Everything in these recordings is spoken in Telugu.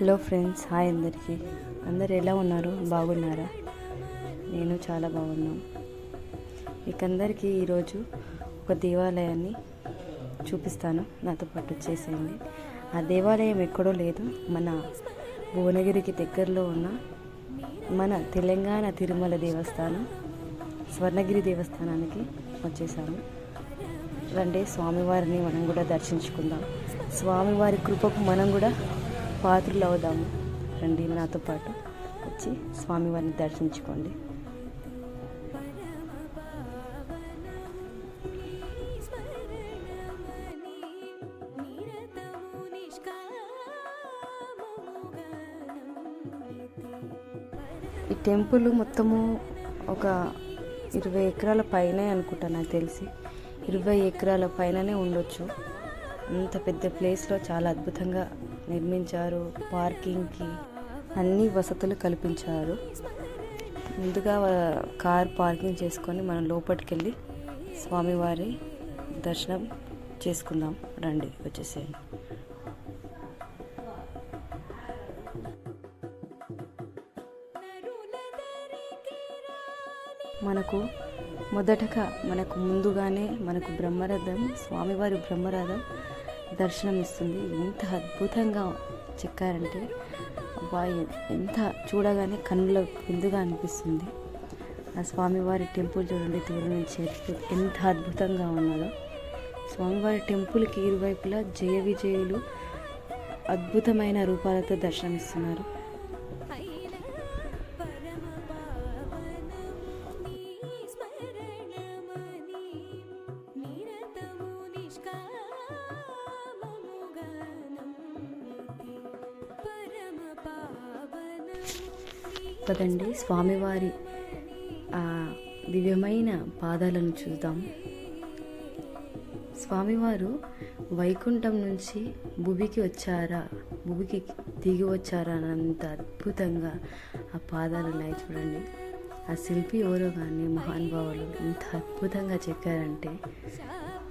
హలో ఫ్రెండ్స్ హాయ్ అందరికీ. అందరు ఎలా ఉన్నారు? బాగున్నారా? నేను చాలా బాగున్నాను. మీకందరికీ ఈరోజు ఒక దేవాలయాన్ని చూపిస్తాను. నాతో పాటు వచ్చేసేయండి. ఆ దేవాలయం ఎక్కడో లేదు. మన భువనగిరికి దగ్గరలో ఉన్న మన తెలంగాణ తిరుమల దేవస్థానం స్వర్ణగిరి దేవస్థానానికి వచ్చేసాము. రండి స్వామివారిని మనం కూడా దర్శించుకుందాం. స్వామివారి కృపకు మనం కూడా పాత్రలు అవుదాము. రండి నాతో పాటు వచ్చి స్వామివారిని దర్శించుకోండి. ఈ టెంపుల్ మొత్తము ఒక ఇరవై ఎకరాల పైనే అనుకుంటా నాకు తెలిసి. ఇరవై ఎకరాల పైననే ఉండొచ్చు. అంత పెద్ద ప్లేస్లో చాలా అద్భుతంగా నిర్మించారు పార్కింగ్కి అన్ని వసతులు కల్పించారు. ముందుగా కార్ పార్కింగ్ చేసుకొని మనం లోపలికి వెళ్ళి స్వామివారి దర్శనం చేసుకుందాం. రండి వచ్చేసేయండి. మనకు మొదటగా మనకు ముందుగానే మనకు బ్రహ్మరథం స్వామివారి బ్రహ్మరథం దర్శనం ఇస్తుంది ఎంత అద్భుతంగా చెక్కారంటే అబ్బా ఎంత చూడగానే కన్నుల విందుగా అనిపిస్తుంది. ఆ స్వామివారి టెంపుల్ చూడండి దూరం నుంచి ఎంత అద్భుతంగా ఉన్నదో. స్వామివారి టెంపుల్కి ఇరువైపులా జయ విజయులు అద్భుతమైన రూపాలతో దర్శనమిస్తున్నారు. పదండి స్వామివారి దివ్యమైన పాదాలను చూద్దాం. స్వామివారు వైకుంఠం నుంచి భూమికి వచ్చారా? భూమికి దిగి వచ్చారా అన్నంత అద్భుతంగా ఆ పాదాలు ఉన్నాయి చూడండి. ఆ శిల్పి ఎవరో కానీ మహానుభావులు ఇంత అద్భుతంగా చెక్కారంటే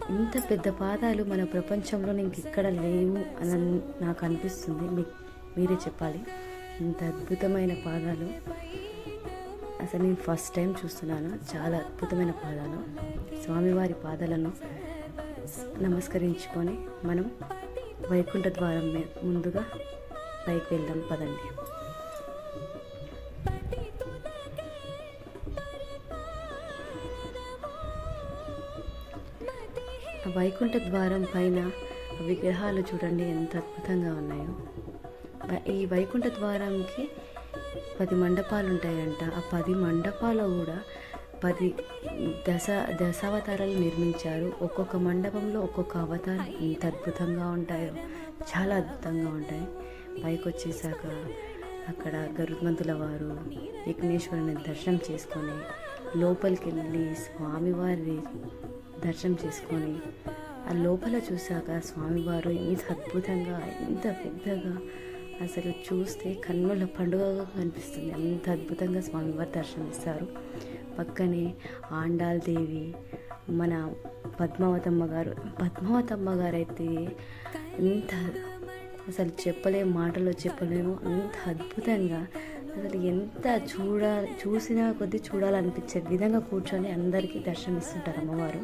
ఇంత పెద్ద పాదాలు మన ప్రపంచంలో ఇంకెక్కడ లేవు అని నాకు అనిపిస్తుంది. మీ మీరే చెప్పాలి. ఇంత అద్భుతమైన పాదాలు. అసలు నేను ఫస్ట్ టైం చూస్తున్నాను. చాలా అద్భుతమైన పాదాలు. స్వామివారి పాదాలను నమస్కరించుకొని మనం వైకుంఠ ద్వారం ముందుగా పైకి వెళ్దాం. పదండి. ఆ వైకుంఠ ద్వారం పైన విగ్రహాలు చూడండి. ఎంత అద్భుతంగా ఉన్నాయో. ఈ వైకుంఠ ద్వారంకి పది మండపాలు ఉంటాయంట ఆ పది మండపాలు కూడా పది దశ దశావతారాలు నిర్మించారు. ఒక్కొక్క మండపంలో ఒక్కొక్క అవతారం ఎంత అద్భుతంగా ఉంటాయో చాలా అద్భుతంగా ఉంటాయి. పైకి వచ్చేసాక అక్కడ గరుత్మంతుల వారు విఘ్నేశ్వరుని దర్శనం చేసుకొని లోపలికి వెళ్ళి స్వామివారి దర్శనం చేసుకొని ఆ లోపల చూశాక స్వామివారు ఎంత అద్భుతంగా ఎంత పెద్దగా అసలు చూస్తే కన్నుల పండుగగా కనిపిస్తుంది అంత అద్భుతంగా స్వామివారు దర్శనమిస్తారు పక్కనే ఆండాల్ దేవి మన పద్మావతమ్మ గారు. పద్మావతమ్మ గారు అయితే ఎంత అసలు చెప్పలేము మాటలో చెప్పలేము. అంత అద్భుతంగా అసలు ఎంత చూడ చూసినా కొద్దీ చూడాలనిపించే విధంగా కూర్చొని అందరికీ దర్శనమిస్తుంటారు అమ్మవారు.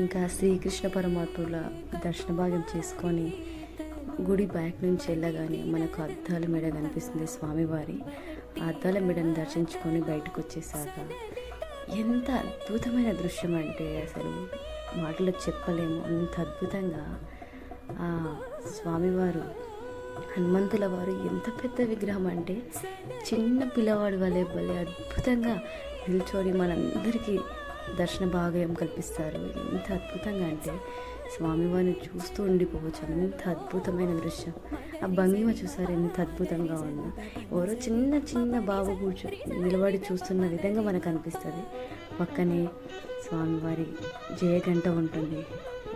ఇంకా శ్రీకృష్ణ పరమాత్ముల దర్శన భాగ్యం చేసుకొని గుడి బ్యాక్ నుంచి వెళ్ళగానే మనకు అద్దాల మెడ కనిపిస్తుంది స్వామివారి. ఆ అద్దాల మెడను దర్శించుకొని బయటకు వచ్చేసాక ఎంత అద్భుతమైన దృశ్యం అంటే అసలు మాటలు చెప్పలేము. అంత అద్భుతంగా ఆ స్వామివారు హనుమంతుల వారు ఎంత పెద్ద విగ్రహం అంటే చిన్న పిల్లవాడి వలె భలే అద్భుతంగా నిల్చొని మనందరికీ దర్శన భాగ్యం కల్పిస్తారు. ఎంత అద్భుతంగా అంటే స్వామివారిని చూస్తూ ఉండిపోవచ్చు. అంత అద్భుతమైన దృశ్యం. ఆ భంగిమ చూసారు ఎంత అద్భుతంగా ఉందో. ఎవరో చిన్న చిన్న బాబు కూర్చో నిలబడి చూస్తున్న విధంగా మనకు అనిపిస్తుంది. పక్కనే స్వామివారి జయగంట ఉంటుంది.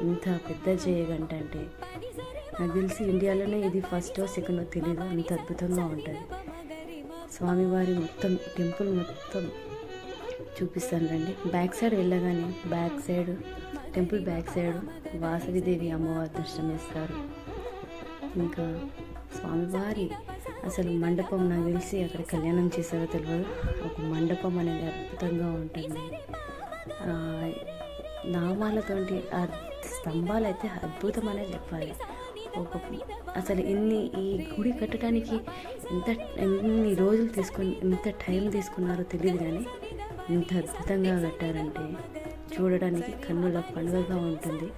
ఇంత పెద్ద జయగంట అంటే నాకు తెలిసి ఇండియాలోనే ఇది ఫస్ట్ సెకండ్ తెలియదు అంత అద్భుతంగా ఉంటుంది. స్వామివారి మొత్తం టెంపుల్ మొత్తం చూపిస్తాను రండి. బ్యాక్ సైడ్ వెళ్ళగానే back side temple back side Vasavidevi అమ్మవారి దర్శనం ఇస్తారు ఇంకా స్వామివారి అసలు మండపం నాకు తెలిసి అక్కడ కళ్యాణం చేశారో తెలియదు ఒక మండపం అనేది అద్భుతంగా ఉంటుంది. నామాలతోటి ఆ స్తంభాలు అయితే అద్భుతం అనేది చెప్పాలి. ఒక అసలు ఎన్ని ఈ గుడి కట్టడానికి ఎంత ఎన్ని రోజులు తీసుకుని ఎంత టైం తీసుకున్నారో తెలియదు కానీ ఇంత అద్భుతంగా కట్టారంటే చూడడానికి కన్నుల పండుగగా ఉంటుంది.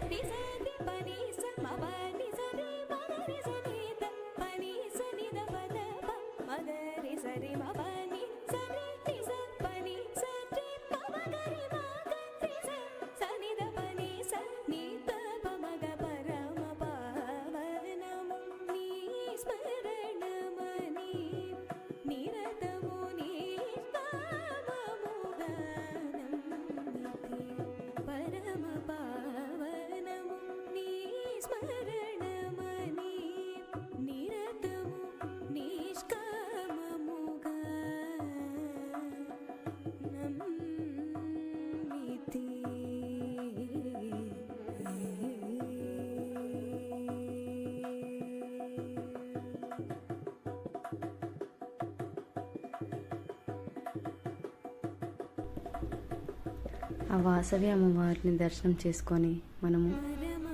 ఆ వాసవి అమ్మవారిని దర్శనం చేసుకొని మనము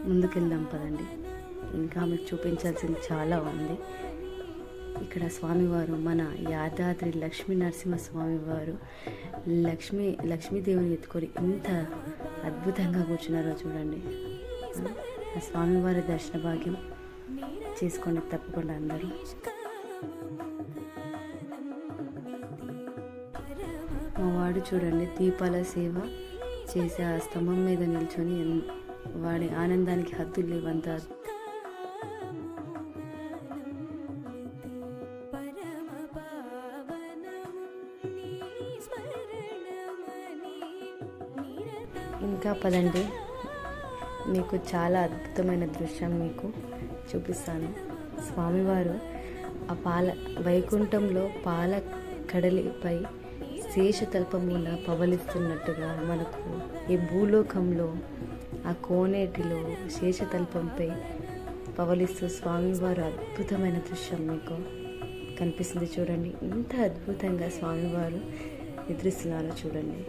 ముందుకెళ్దాం పదండి. ఇంకా మీకు చూపించాల్సింది చాలా ఉంది. ఇక్కడ స్వామివారు మన యాదాద్రి లక్ష్మీ నరసింహ స్వామివారు లక్ష్మీ లక్ష్మీదేవిని ఎత్తుకొని ఎంత అద్భుతంగా కూర్చున్నారో చూడండి. ఆ స్వామివారి దర్శన భాగ్యం చేసుకోండి తప్పకుండా అందరూ. మా వాడు చూడండి దీపాల సేవ. చేసే ఆ స్తంభం మీద నిల్చొని వాడి ఆనందానికి హద్దులు లేవంత. ఇంకా పదండి. మీకు చాలా అద్భుతమైన దృశ్యం మీకు చూపిస్తాను. స్వామివారు ఆ పాల వైకుంఠంలో పాల కడలిపై శేషతల్పమున పవలిస్తున్నట్టుగా మనకు ఈ భూలోకంలో ఆ కోనేటిలో శేషతల్పంపై పవలిస్తూ స్వామివారు అద్భుతమైన దృశ్యం మీకు కనిపిస్తుంది చూడండి. ఇంత అద్భుతంగా స్వామివారు నిద్రిస్తున్నారో చూడండి.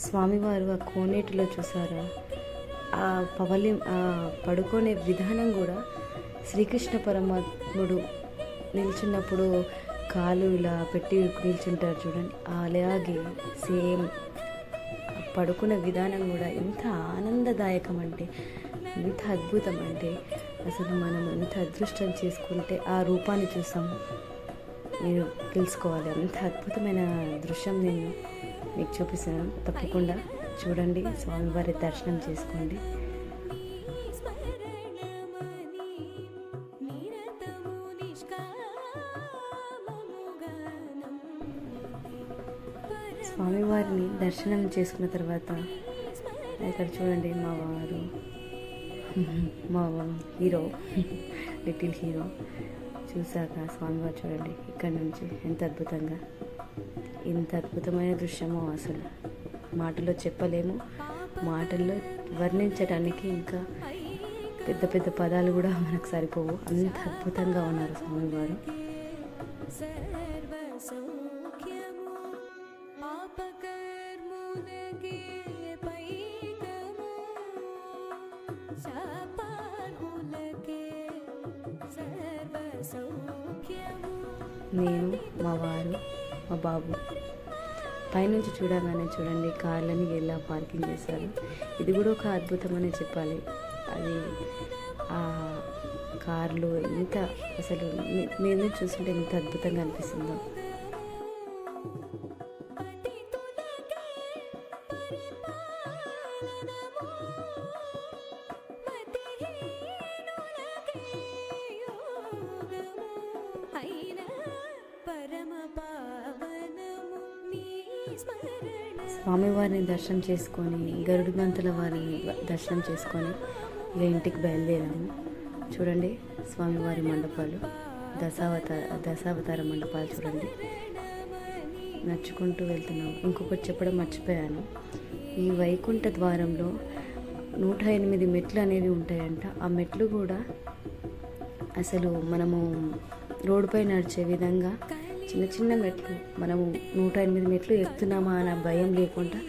స్వామివారు ఆ కోనేటిలో చూసారా? ఆ పవలి పడుకునే విధానం కూడా శ్రీకృష్ణ పరమాత్ముడు నిల్చున్నప్పుడు కాలు ఇలా పెట్టి నిల్చుంటారు చూడండి. అలాగే సేమ్ పడుకున్న విధానం కూడా ఎంత ఆనందదాయకం అంటే ఎంత అద్భుతం అంటే అసలు మనం ఎంత అదృష్టం చేసుకుంటే ఆ రూపాన్ని చూసాం మీరు తెలుసుకోవాలి. అంత అద్భుతమైన దృశ్యం నేను మీకు చూపిస్తాను తప్పకుండా చూడండి. స్వామివారి దర్శనం చేసుకోండి. స్వామివారిని దర్శనం చేసుకున్న తర్వాత ఇక్కడ చూడండి మా వారు మా హీరో లిటిల్ హీరో. చూశాక స్వామివారు చూడండి ఇక్కడ నుంచి ఎంత అద్భుతంగా ఇంత అద్భుతమైన దృశ్యమో అసలు. మాటల్లో చెప్పలేము మాటల్లో వర్ణించడానికి ఇంకా పెద్ద పెద్ద పదాలు కూడా మనకు సరిపోవు. అంత అద్భుతంగా ఉన్నారు స్వామివారు. నేను మా వారు మా బాబు పైనుంచి చూడగానే చూడండి కార్లని ఎలా పార్కింగ్ చేశారు ఇది కూడా ఒక అద్భుతం అనే చెప్పాలి అది ఆ కార్లు ఎంత అసలు నేను చూస్తుంటే ఎంత అద్భుతంగా అనిపిస్తుందో స్వామివారిని దర్శనం చేసుకొని గరుడు గంతుల వారిని దర్శనం చేసుకొని ఇక ఇంటికి బయలుదేరాము చూడండి స్వామివారి మండపాలు దశావతార దశావతార మండపాలు చూడండి. నడుచుకుంటూ వెళ్తున్నాం. ఇంకొకటి చెప్పడం మర్చిపోయాను. ఈ వైకుంఠ ద్వారంలో నూట ఎనిమిది మెట్లు అనేవి ఉంటాయంట. ఆ మెట్లు కూడా అసలు మనము రోడ్డుపై నడిచే విధంగా చిన్న చిన్న మెట్లు మనము నూట ఎనిమిది మెట్లు ఎక్కుతున్నామా అన్న భయం లేకుండా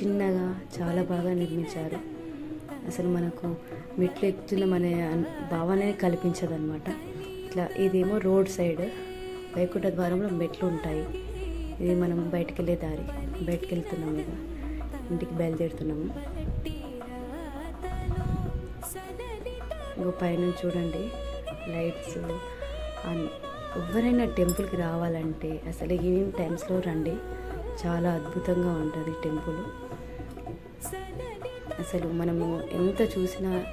చిన్నగా చాలా బాగా నిర్మించారు. అసలు మనకు మెట్లు ఎక్కుతున్నామనే భావనే కల్పించదనమాట ఇట్లా ఇదేమో రోడ్ సైడ్ వైకుంఠ ద్వారంలో మెట్లు ఉంటాయి. ఇది మనం బయటకు వెళ్ళే దారి బయటకు వెళ్తున్నాము ఇక. ఇంటికి బయలుదేరుతున్నాము. ఇంకో పైన చూడండి లైట్స్ అన్- ఎవరైనా టెంపుల్కి రావాలంటే అసలు ఈవినింగ్ టైమ్స్లో రండి. చాలా అద్భుతంగా ఉంటుంది టెంపుల్. అసలు మనము ఎంత చూసినా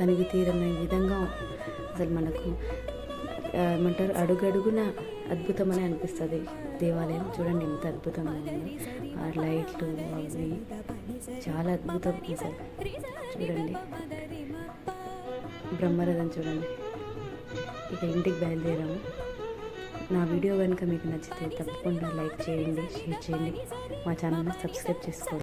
తనివి తీరని విధంగా అసలు మనకు ఏమంటారు అడుగడుగున అద్భుతమని అనిపిస్తుంది. దేవాలయం చూడండి ఎంత అద్భుతంగా ఉంది. ఆ లైట్లు అవి చాలా అద్భుతం అసలు. చూడండి. బ్రహ్మరథం చూడండి. ఇక ఇంటికి బయలుదేరాము. నా వీడియో కనుక మీకు నచ్చితే తప్పకుండా లైక్ చేయండి షేర్ చేయండి. మా ఛానల్ని సబ్స్క్రైబ్ చేసుకోండి.